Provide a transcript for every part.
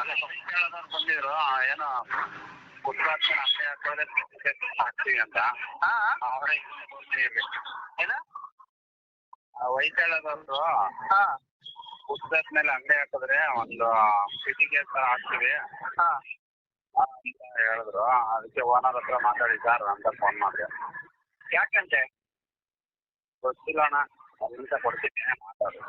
ಅದೇ ಕೇಳೋದವ್ರು ಬಂದಿದ್ರು ಏನೋ ಗುಜರಾತ್ ಅಂಗಡಿ ಹಾಕೋದ್ರೆ ಹಾಕ್ತೀವಿ ಅಂತ ಅವ್ರೆ ಏನ ವೈದ್ಯಾಳದವ್ರು ಹಾ ಗುಜರಾತ್ ಮೇಲೆ ಅಂಗಡಿ ಹಾಕಿದ್ರೆ ಒಂದು ಸಿಟಿಗೆ ತರ ಹಾಕ್ತೀವಿ ಅಂತ ಹೇಳಿದ್ರು ಅದಕ್ಕೆ ಓನರ್ ಹತ್ರ ಮಾತಾಡಿ ಸರ್ ಅಂತ ಫೋನ್ ಮಾಡಿದೆ ಯಾಕಂತೆ ಗೊತ್ತಿಲ್ಲ ಅಣ್ಣ ಒಂದು ಕೊಡ್ತೀನಿ ಮಾತಾಡು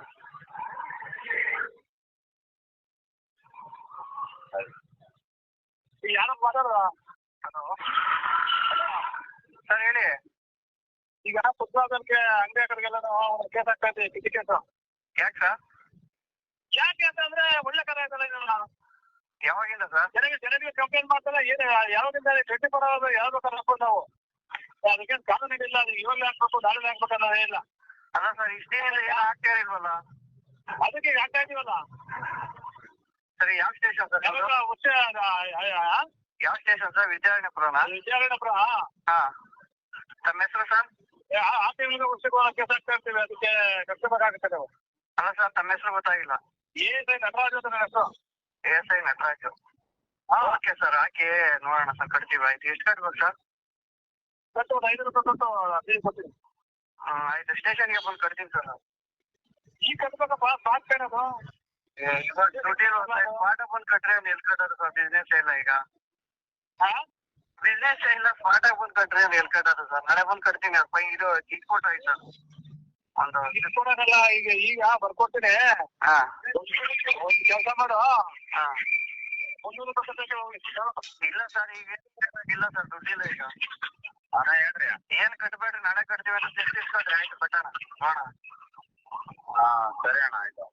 ಯಾರು ಮಾತಾಡೋದ? ಹಲೋ ಸರ್ ಹೇಳಿ. ಈಗ ಪುತ್ರಕ್ಕೆ ಅಂಗಡಿ ಹಾಕೋರಿಗೆಲ್ಲ ಕೇಸ್ ಆಗ್ತಾ ಇದ್ದೀವಿ ಕಿಟಿ ಕೇಸು. ಯಾಕೆ ಸರ್? ಯಾಕೆ ಅಂತಂದ್ರೆ ಒಳ್ಳೆ ಕರೆ ಆಯ್ತಲ್ಲ ಇದನ್ನ ಯಾವಾಗಿಂದ ಸರ್? ಜನರಿಗೆ ಜನರಿಗೆ ಕಂಪ್ಲೇಂಟ್ ಮಾಡ್ತಾರೆ ಏನು ಯಾವಾಗಿಂದ ಟ್ವೆಂಟಿ ಫೋರ್ ಅವರ್ ಯಾವ ಬೇಕಾದ್ರೆ ಹಾಕ್ಬೋದು ನಾವು? ಅದಕ್ಕೇನು ಕಾನೂನು ಇಲ್ಲ ಅದು ಇವಾಗಲೇ ಹಾಕ್ಬೇಕು ನಾಳೆ ಹಾಕ್ಬೇಕು ಅನ್ನೋದೇ ಇಲ್ಲ. ಅಲ್ಲ ಸರ್ ಇಷ್ಟೇ ಏನು ಆಗ್ತಾ ಇಲ್ವಲ್ಲ ಅದಕ್ಕೆ ಆಗ್ತಾ ಇದೀವಲ್ಲ? ಸರಿ ಯಾವ ಸ್ಟೇಷನ್ ಸರ್ ಯಾವ ಸ್ಟೇಷನ್ ಸರ್ ವಿದ್ಯಾರಣ್ಯಪುರನ? ವಿದ್ಯಾರಣ್ಯಪುರ ಹಾ. ತಮ್ಮ ಹೆಸರು ಸರ್ ಆ ತಿಂಗಳಿಗೆ ವರ್ಷಕ್ಕೆ ಕೆಲಸ ಆಗ್ತಾ ಇರ್ತೀವಿ ಅದಕ್ಕೆ ಕಷ್ಟಬೇಕಾಗುತ್ತೆ ನಾವು. ಅಲ್ಲ ಸರ್ ತಮ್ಮ ಹೆಸರು ಗೊತ್ತಾಗಿಲ್ಲ. ಐ ನಟರಾಜು ಅಂತ ನನ್ನ ಹೆಸರು. S I Nataraju. Okay sir ಹಾಕಿ ನೋಡೋಣ ಸರ್ ಕಟ್ತೀವಿ ಆಯ್ತು. ಎಷ್ಟು ಕಟ್ಬೇಕು ಸರ್ ಕಟ್ಟು ಒಂದು ಐದು ರೂಪಾಯಿ ಕೊಟ್ಟು ಕೊಡ್ತೀನಿ. ಆಯ್ತು. ಸ್ಟೇಷನ್ಗೆ ಬಂದು ಕಟ್ತೀನಿ ಸರ್ ಈಗ ಕಟ್ಬೇಕಪ್ಪ ಸ್ಪಾಟ್ ಕಟ್ಟೋದು ಸ್ಪಾಟ ಬಂದು ಕಟ್ರೆ ಎಲ್ಲಿ ಕಟ್ಟೋದು ಸರ್ ಬಿಸ್ನೆಸ್ ಇಲ್ಲ ಈಗ. ಬಿಸ್ನೆಸ್ ಇಲ್ಲ ಸ್ಪಾಟ್ ಬಂದು ಕಟ್ರೆ ಎಲ್ಲಿ ಕಟ್ಟೋದು ಸರ್. ನಾಳೆ ಬಂದ್ ಕಟ್ತೀನಿ ಅಪ್ಪ ಇದು ಕಿಟ್ ಕೊಟ್ಟು ಸರ್. ಒಂದು ಇದು ಕೊಡೋದಲ್ಲ ಈಗ ಈಗ ಬರ್ಕೊಡ್ತೀನಿ ಒಂದು ಕೆಲಸ ಮಾಡು. ಹಾ. ಮುನ್ನೂರು ರೂಪಾಯಿ ಕಟ್ಟಕ್ಕೆ ಹೋಗಿ. ಇಲ್ಲ ಸರ್ ಈಗ ಇಲ್ಲ ಸರ್ ದುಡ್ಡಿಲ್ಲ ಈಗ. ಅಣ್ಣ ಹೇಳ್ರಿ. ಏನ್ ಕಟ್ಬೇಡ್ರಿ ನಾಳೆ ಕಟ್ತೀವಿ ಅಂತ ಇಸ್ಕೊಡ್ರಿ ಆಯ್ತು ಕಟ್ಟೋಣ ನೋಡೋಣ. ಹಾ ಸರಿ ಅಣ್ಣ ಆಯಿತು.